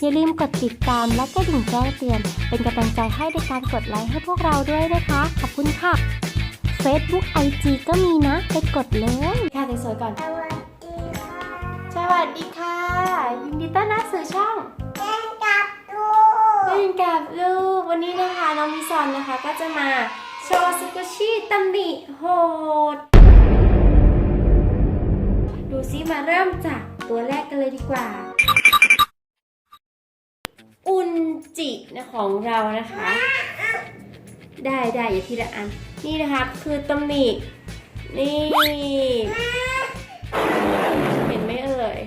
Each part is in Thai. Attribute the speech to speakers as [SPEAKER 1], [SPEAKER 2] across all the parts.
[SPEAKER 1] อย่าลืมกดติดตามและกระดิ่งแจ้งเตือน เป็นกำลังใจให้ในการกดไลค์ให้พวกเราด้วยนะคะ ขอบคุณค่ะ Facebook IG ก็มีนะ ไปกดเลยค่ะสวยๆก่อน
[SPEAKER 2] สวัสดีค่ะ
[SPEAKER 1] สวัสดีค่ะยินดีต้อนรับสู่ช่อง
[SPEAKER 2] เล่นกับดู
[SPEAKER 1] เล่นกับลูก วันนี้นะคะน้องมิซอนนะคะก็จะมาโชว์สกุชชี่ตำหนิโหด ดูซิมาเริ่มจากตัวแรกกันเลยดีกว่า อุนจินะของเรานะคะ ได้ได้อย่าทีละอัน นี่นะคะคือตำหนินี่ เห็นไหมเอ่ย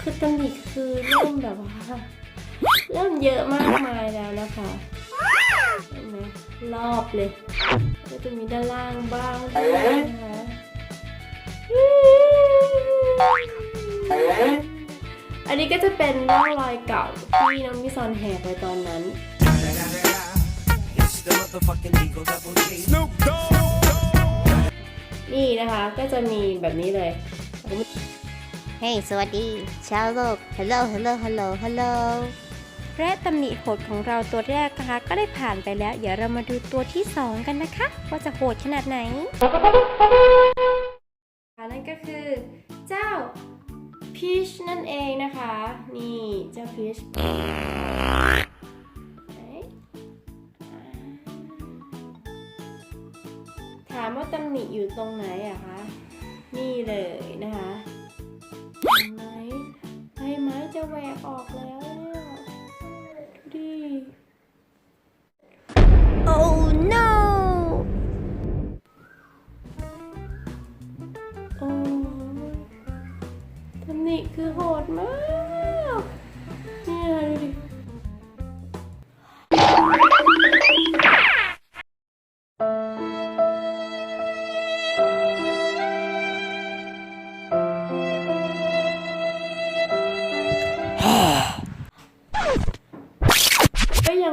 [SPEAKER 1] คือตำหนิคือเริ่มแบบว่าเริ่มเยอะมากมายแล้วนะคะเห็นไหมรอบเลยก็จะมีด้านล่างบ้างด้วยนะคะ จะเป็นร่องรอยเก่าที่น้องมิซอนแหกไปตอนนั้น
[SPEAKER 3] It's the motherfucking Eagle Double G. Snoop Dogg.
[SPEAKER 1] นี่นะคะก็จะมีแบบนี้เลย
[SPEAKER 2] เฮ้ยสวัสดี ชาวโลก ฮัลโหล ฮัลโหล ฮัลโหล ฮัลโหล
[SPEAKER 1] และตำหนิโหดของเราตัวแรกนะคะก็ได้ผ่านไปแล้ว เดี๋ยวเรามาดูตัวที่ 2 กันนะคะ ว่าจะโหดขนาดไหนนั่นก็คือ เจ้า พีชนั่นเองนะคะ นี่เจ้าพีชถามว่าตำหนิอยู่ตรงไหนอะคะ นี่เลยนะคะเห็นไหมใบไม้จะแหวกออกแล้ว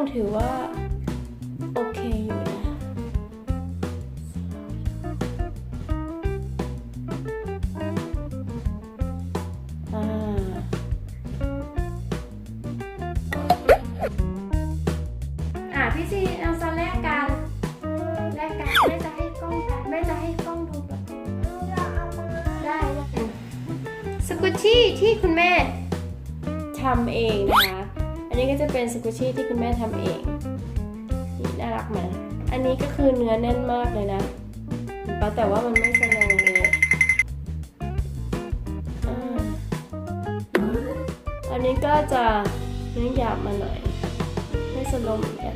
[SPEAKER 1] ยังถือว่า โอเคอยู่นะ อ่า อะพี่ซีเอาซอนแรกกันแรกกันแม่จะให้กล้องกันแม่จะให้กล้องดูก่อนได้สกุชชี่ที่คุณแม่ทำเองนะคะ นี้ก็จะเป็นสกุชชี่ที่คุณแม่ทำเองนี่น่ารักไหมอันนี้ก็คือเนื้อแน่นมากเลยนะเห็นปะแต่ว่ามันไม่สโลว์เลยอันนี้ก็จะเนื้อหยาบมาหน่อยไม่สโลว์เหมือนกัน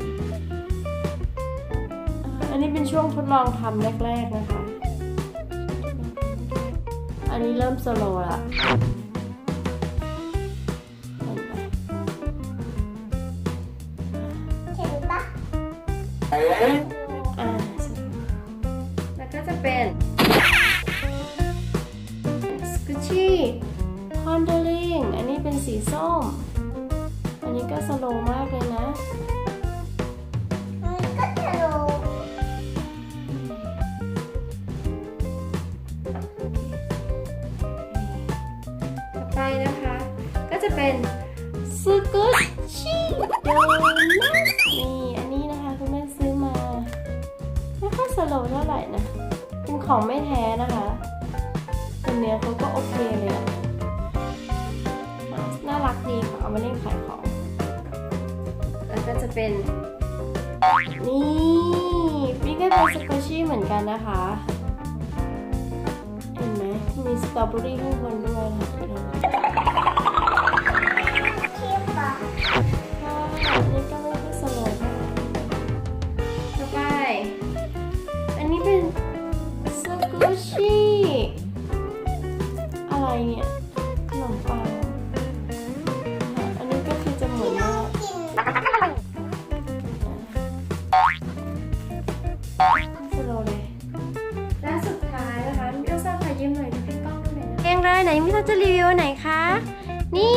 [SPEAKER 1] อันนี้เป็นช่วงทดลองทำแรก ๆ นะคะ อันนี้เริ่มสโลว์ละ อ่าแล้วก็จะเป็นสกุชี่คอนเดอลิงอันนี้เป็นสีส้ม อันนี้ก็สโลมากเลยนะ
[SPEAKER 2] ก็จะรู้
[SPEAKER 1] ต่อไปนะคะ ก็จะเป็นสกุชชี่โดนัทนี่ โลเท่าไหร่นะ เป็นของไม่แท้นะคะแต่เนื้อเขาก็โอเคเลยอะน่ารักดีค่ะ เอามาเล่นขายของ แล้วก็จะเป็น นี่นี่ก็เป็นสกุชชี่เหมือนกันนะคะ เห็นไหมมีสตรอเบอรี่ข้างบนด้วยค่ะ เนี่ยขนมปังค่ะอันนี้ก็คือจะเหมือนว่า
[SPEAKER 2] กิน
[SPEAKER 1] สโลว์เลยและสุดท้ายนะคะมิโอซ่าขอยิ้มหน่อยดูให้กล้องหน่อยนะเองเลยไหนมิโอจะรีวิวอันไหนคะนี่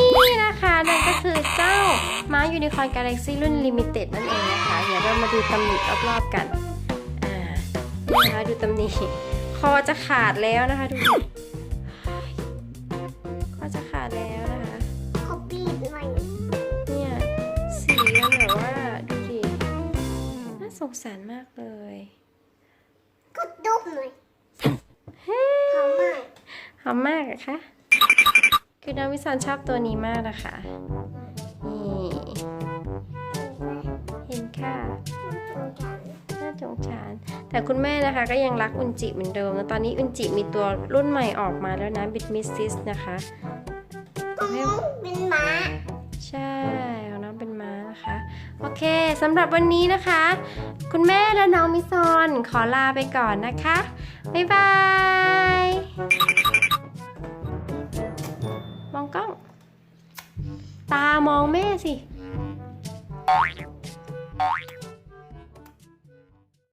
[SPEAKER 1] นะคะนั่นก็คือเจ้าม้ายูนิคอร์นกาแล็กซี่รุ่นลิมิเต็ดนั่นเองนะคะ เดี๋ยวเรามาดูตำหนิรอบๆกัน อ่านี่นะคะดูตำหนิคอจะขาดแล้วนะคะดู แล้วนะคะขอปีด
[SPEAKER 2] หน่อย
[SPEAKER 1] เนี่ยสีมันแบบว่าดูดิน่าสงสารมากเลย
[SPEAKER 2] กดดุมหน่อย
[SPEAKER 1] เฮ้
[SPEAKER 2] หอมมาก
[SPEAKER 1] หอมมากอะคะคือน้องวิสันชอบตัวนี้มากนะคะนี่เห็นค่ะน่าจงชานแต่คุณแม่นะคะก็ยังรักอุนจิเหมือนเดิมแล้วตอนนี้อุนจิมีตัวรุ่นใหม่ออกมาแล้วนะบิดมิสซิสนะคะ
[SPEAKER 2] ก็เป็นม้า
[SPEAKER 1] ใช่ของน้องเป็นม้านะคะ โอเคสำหรับวันนี้นะคะ คุณแม่และน้องมิซอนขอลาไปก่อนนะคะ บ๊ายบาย มองกล้อง ตามองแม่สิ